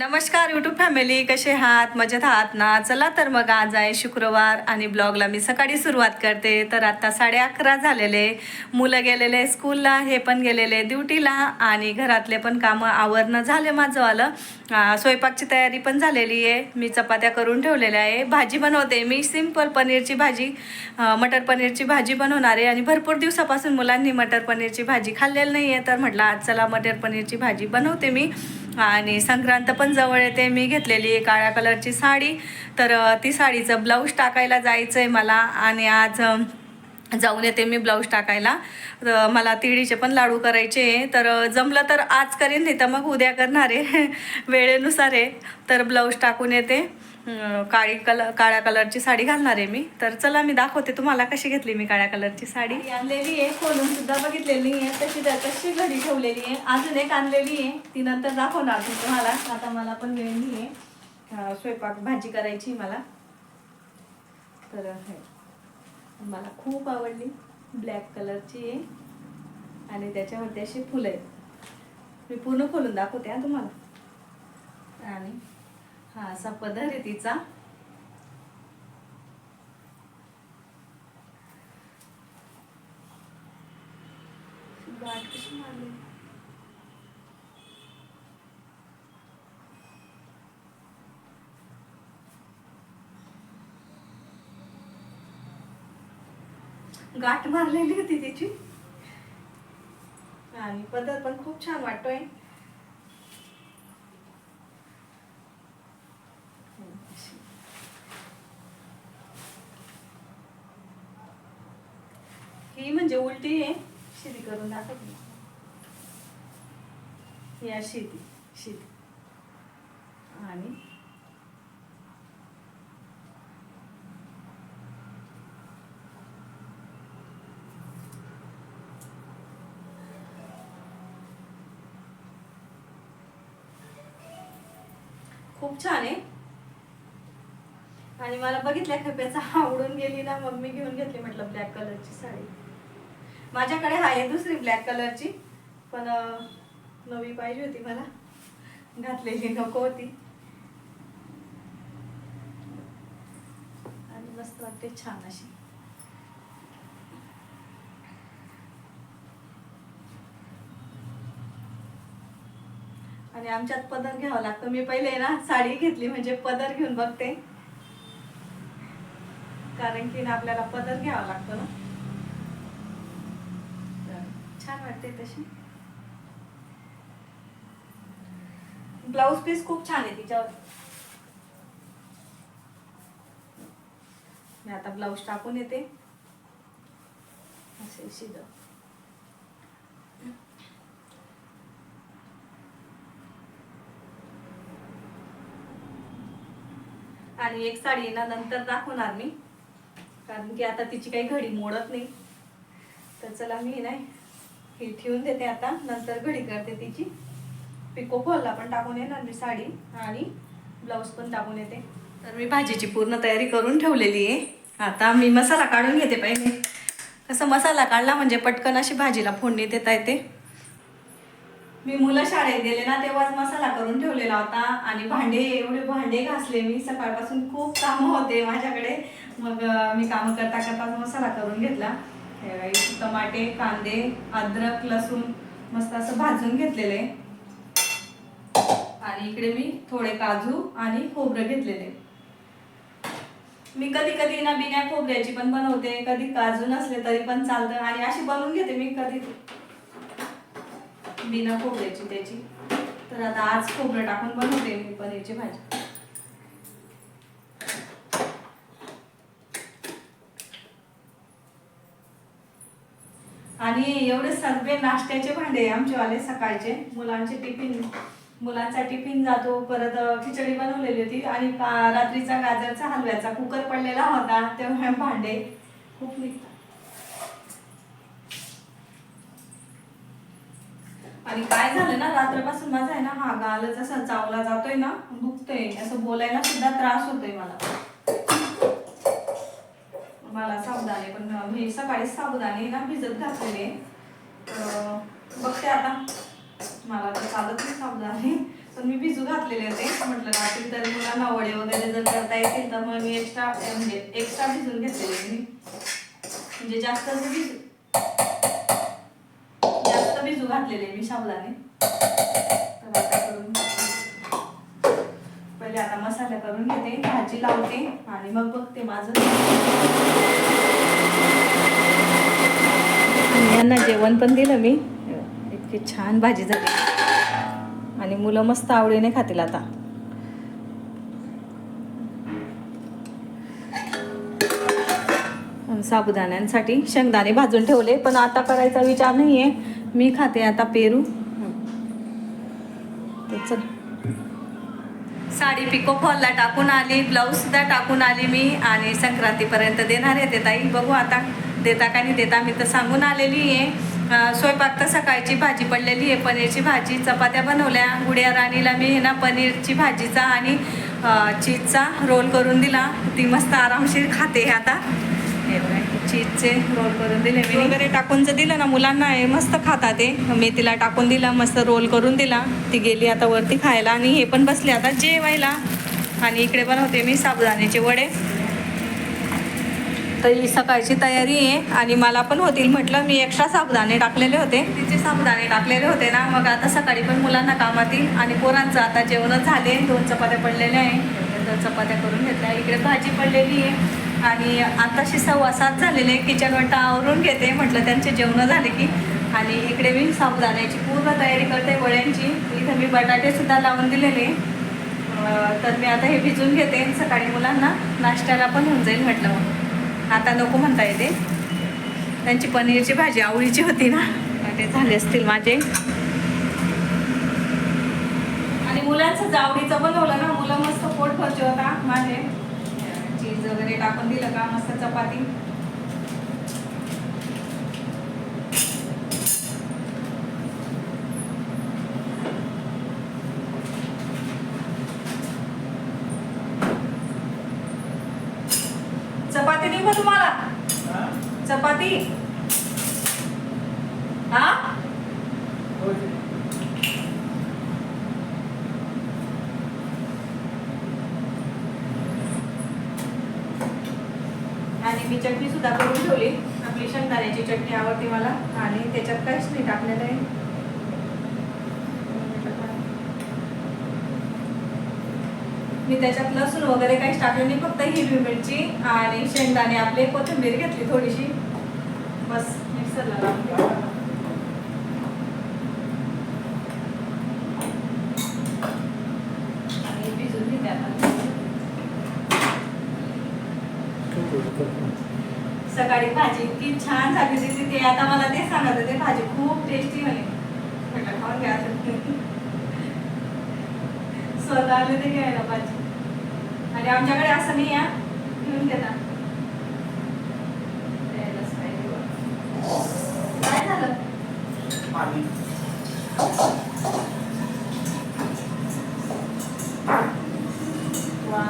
नमस्कार YouTube family कसे आहात? मजेत आहात ना? चला तर मग आज आहे शुक्रवार आणि ब्लॉगला मी सकाळी सुरुवात करते. तर आत्ता साडे अकरा झालेले. मुलं गेलेले स्कूलला हे पण गेलेले ड्युटीला आणि घरातले पण कामं आवरणं झाले माझं आलं. स्वयंपाकची तयारी पण झालेली आहे. मी चपात्या करून ठेवलेल्या आहे. भाजी बनवते मी. सिंपल पनीरची भाजी मटर पनीरची भाजी बनवणार आहे आणि भरपूर दिवसापासून मुलांनी मटर पनीरची भाजी खाल्लेली नाही आहे तर म्हटलं आज चला मटर पनीरची भाजी बनवते मी. आणि संक्रांत पण जवळ येते. मी घेतलेली आहे काळ्या कलरची साडी. तर ती साडीचं ब्लाऊज टाकायला जायचं आहे मला आणि आज जाऊन येते मी ब्लाऊज टाकायला. तर मला तिळीचे पण लाडू करायचे तर जमलं तर आज करेन नाही तर मग उद्या करणार आहे. वेळेनुसार आहे. तर ब्लाऊज टाकून येते. काळी कलर काळ्या कलरची साडी घालणार आहे मी. तर चला मी दाखवते तुम्हाला कशी घेतली मी काळ्या कलरची साडी. आणलेली आहे खोलून सुद्धा बघितलेली आहे. तशी त्या तशी घडी ठेवलेली आहे. अजून एक आणलेली आहे. ती नंतर दाखवणार मी तुम्हाला. आता मला पण वेळ नाही आहे. स्वयंपाक भाजी करायची मला. तर हे. मला खूप आवडली. ब्लॅक कलरची आहे. आणि त्याच्यावरती अशी फुलं आहेत. मी पूर्ण खोलून दाखवते तुम्हाला. आणि हा असा पदर आहे तिचा. गाठ मारलेली होती तिची. आणि पदर पण खूप छान वाटतोय ही म्हणजे उलटी आहे शिदी करून दाखवते ही अशी ती आणि खूप छान आहे. आणि मला बघितल्या खप्याचा आवडून गेली ना मग मी घेऊन घेतली म्हटलं ब्लॅक कलरची साडी. माझ्याकडे आहे दुसरी ब्लॅक कलरची पण नवी पाहिजे होती मला. घातलेली नको होती. आणि मस्त वाटते छान अशी. आणि आमच्यात पदर घ्यावं लागतं. मी पहिले ना साडी घेतली म्हणजे पदर घेऊन बघते. कारण की ना आपल्याला पदर घ्यावा लागतो ना. तर छान वाटते तशी. ब्लाऊज पीस खूप छान आहे तिच्यावर. मी आता ब्लाऊज टाकून येते. असे शिद. आणि एक साडी ना नंतर दाखवणार मी. कारण की आता तिची काही घडी मोडत नाही. तर चला मी नाही ही ठेवून देते आता. नंतर घडी करते तिची. पिको फॉलला पण टाकून येणार मी साडी आणि ब्लाऊज पण टाकून येते. तर मी भाजीची पूर्ण तयारी करून ठेवलेली आहे. आता मी मसाला काढून घेते पहिले. कसं मसाला काढला म्हणजे पटकन अशी भाजीला फोडणी देता येते. मी मुलं शाळेत गेले ना तेव्हाच मसाला करून ठेवलेला होता आणि भांडे एवढे भांडे घासले मी. सकाळपासून खूप कामं होते माझ्याकडे. मग मी कामं करता करताच मसाला करून घेतला. टमाटे कांदे अद्रक लसूण मस्त असं भाजून घेतलेलं. आहे आणि इकडे मी थोडे काजू आणि खोबरं घेतलेले. मी कधी कधी ना बिना खोबऱ्याची पण बनवते कधी काजू नसले तरी पण चालतं आणि अशी बनवून घेते मी कधी. बिना खोबऱ्याची त्याची. तर आता आज खोबरं टाकून बनवते मी पनीरची भाजी. आणि एवढे सर्व नाश्त्याचे भांडे आमचेवाले सकाळचे मुलांचे टिफिन. मुलांचा टिफिन जातो परत खिचडी बनवलेली होती आणि का- रात्रीचा गाजरचा हलव्याचा कुकर पडलेला होता तेव्हा भांडे खूप निघतात आणि काय झालं ना रात्रपासून माझा आहे ना हा गाल जसा चावला जातोय ना दुखतोय असं बोलायला सुद्धा त्रास होतोय मला. मला साबुदाणे पण मी सकाळी साबुदाणे ना भिजत घातलेले. बघते आता. मला तर चालतच नाही आहे पण मी भिजू घातलेले होते. म्हटलं रात्री तर मुलांना वडे वगैरे जर करता येतील तर मग मी एक्स्ट्रा म्हणजे एक्स्ट्रा भिजून घेतलेले मी. म्हणजे जास्त भिजू जास्त भिजू घातलेले मी साबुदाणे तर आता करून पहिले आता मसाला करून घेते भाजी लावते आणि मग बघते माझं. यांना जेवण पण दिलं मी. इतकी छान भाजी झाली. आणि मुलं मस्त आवडीने खातील आता. साबुदाण्यांसाठी शेंगदाणे भाजून ठेवले पण आता करायचा विचार नाही आहे मी खाते आता पेरू. चल साडी पिको फॉलला टाकून आली ब्लाऊज सुद्धा टाकून आली मी आणि संक्रांतीपर्यंत देणार आहे ते ताई. बघू आता देता का नाही देता मी तर सांगून आलेली आहे. स्वयंपाक तर सकाळची भाजी पडलेली आहे. पनीरची भाजी चपात्या बनवल्या. गुड्या राणीला मी हे ना पनीरची भाजीचा आणि चीजचा रोल करून दिला. ती मस्त आरामशीर खाते आता. हे चीजचे रोल करून दिले मी. वगैरे टाकून जर दिलं ना मुलांना हे मस्त खाता ते. मेथीला टाकून दिला मस्त रोल करून दिला. ती गेली आता वरती खायला आणि हे पण बसले आता जेवायला. आणि इकडे बनवते मी साबुदाण्याचे वडे. तर ही सकाळची तयारी आहे आणि मला पण होतील म्हटलं मी एक्स्ट्रा साबुदाणे टाकलेले होते. तिचे साबुदाणे टाकलेले होते ना. मग आता सकाळी पण मुलांना कामात येईल आणि पोरांचं आता जेवणच झाले. दोन चपात्या पडलेल्या आहे. दोन चपात्या करून घेतल्या. इकडे भाजी पडलेली आहे. आणि आताशी सव्वा सात झालेले किचन वाटा आवरून घेते म्हटलं त्यांचे जेवणं झाले की. आणि इकडे मी साबुदाण्याची पूर्ण तयारी करते वड्यांची. इथं मी बटाटेसुद्धा लावून दिलेले. तर मी आता हे भिजून घेते सकाळी मुलांना नाश्त्याला पण होऊन जाईल म्हटलं. मग आता नको म्हणता येते. त्यांची पनीरची भाजी आवडीची होती ना. ते झाले असतील माझे. आणि मुलांचं आवडीचं बनवलं ना मुलं मस्त पोट भरचे होता माझे. चीज वगैरे टाकून दिलं का मस्त चपाती देऊ का तुम्हाला चपाती हा? आणि मी चटणी सुद्धा करून ठेवली. आपली शेंगदाण्याची चटणी आवडते मला. आणि त्याच्यात काहीच नाही टाकलेलं आहे. मी त्याच्यात लसूण वगैरे काहीच टाकलं नाही. फक्त हिरवी मिरची आणि शेंगदाणे आपले कोथिंबीर घेतली थोडीशी. बस मिक्सरला लावून आणि घेते आता सकाळी भाजी इतकी छान झाली होती ते आता मला ते सांगत होते भाजी खूप टेस्टी म्हणे म्हटलं खाऊन घ्या स्वतः आले ते घ्यायला भाजी. आणि आमच्याकडे असं नाही या घेऊन घेता द्यायलाच पाहिजे बुवा. काय झालं वा.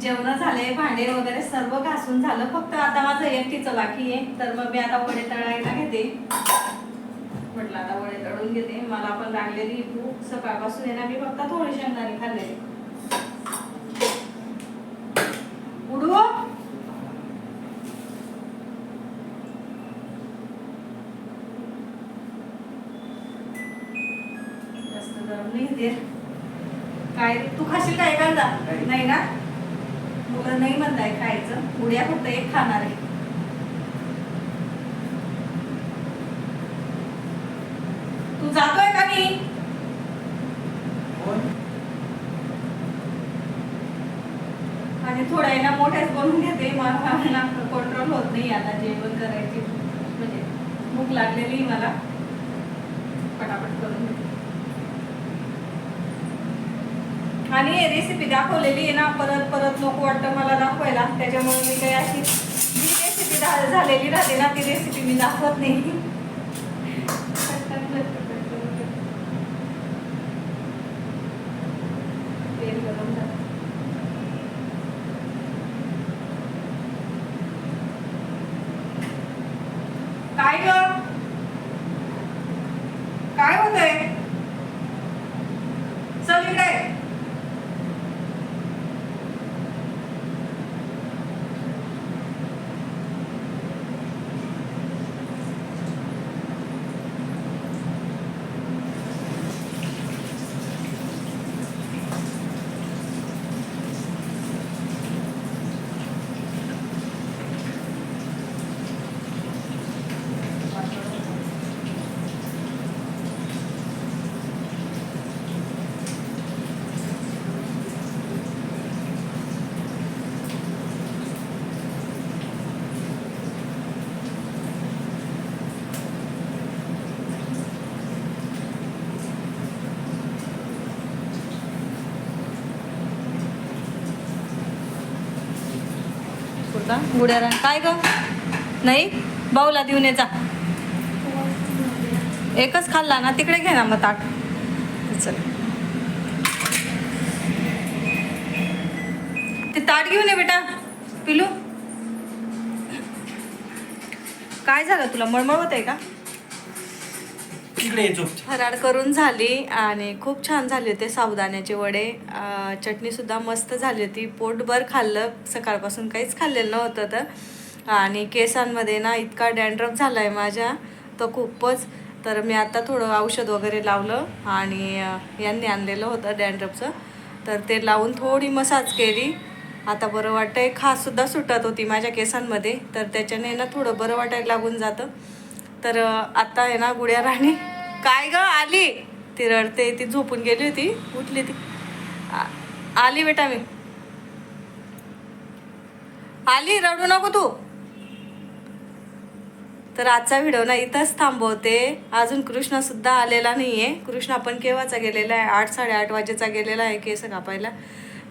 जेवण झाले भांडे वगैरे सर्व घासून झालं. फक्त आता माझं एकटीचं बाकी आहे. तर मग मी आता वडे तळायला घेते. म्हटलं आता वडे तळून घेते. मला पण लागलेली भूक. सकाळपासून आहे ना मी फक्त थोडी शेंगदाणे खाल्लेली. काय रे? तू खाशील काय कांदा? नाही. ना मुलं नाही म्हणताय खायचं. उड्या फक्त एक खाणार आहे. तू जातोय का मी आणि थोडा आहे ना मोठ्याच बनवून घेते. मला कंट्रोल होत नाही आता जेवण करायची. म्हणजे भूक लागलेली मला. पटापट करून घेते. आणि रेसिपी दाखवलेली आहे ना परत परत नको वाटतं मला दाखवायला. त्याच्यामुळे मी काही अशी जी रेसिपी झालेली राहते ना ती रेसिपी मी दाखवत नाही पटकन, पटकन, पटकन, पटकन. तेल गरम झालं. काय ग होता गुड्यारा काय ग? नाही? बाऊला देऊन ये जा. एकच खाल्ला ना तिकडे घे ना मग ताट. चल. ते ताट घेऊन ये बेटा. पिलू. काय झालं तुला? मळमळ होत आहे का? इकडे झोप फराळ करून झाली आणि खूप छान झाले होते साबुदाण्याचे वडे. चटणीसुद्धा मस्त झाली होती. पोटभर खाल्लं. सकाळपासून काहीच खाल्लेलं नव्हतं तर. आणि केसांमध्ये ना इतका डॅन्ड्रफ झाला आहे माझ्या. तो खूपच. तर मी आता थोडं औषध वगैरे लावलं आणि यांनी आणलेलं होतं डॅन्ड्रफचं तर ते लावून थोडी मसाज केली. आता बरं वाटतंय. खाससुद्धा सुटत होती माझ्या केसांमध्ये. तर त्याच्याने ना थोडं बरं वाटायला लागून जातं. तर आत्ता आता आहे ना गुड्या राणी. काय ग आली? ती रडते ती झोपून गेली होती. उठली ती. आली बेटा मी. आली रडू नको तू. तर आजचा व्हिडिओ ना इथंच थांबवते. अजून कृष्णा सुद्धा आलेला नाहीये. कृष्णा पण केव्हाचा गेलेला आहे? आठ साडेआठ वाजेचा गेलेला आहे केस कापायला.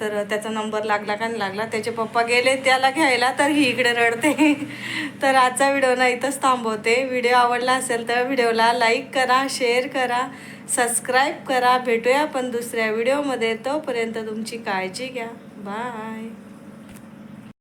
तर त्याचा नंबर लागला का नाही लागला. त्याचे पप्पा गेले त्याला घ्यायला तर ही इकडे रडते. तर आजचा व्हिडिओ ना इथंच थांबवते. व्हिडिओ आवडला असेल तर व्हिडिओला लाईक करा शेअर करा सबस्क्राईब करा. भेटूया आपण दुसऱ्या व्हिडिओमध्ये. तोपर्यंत तुमची काळजी घ्या. बाय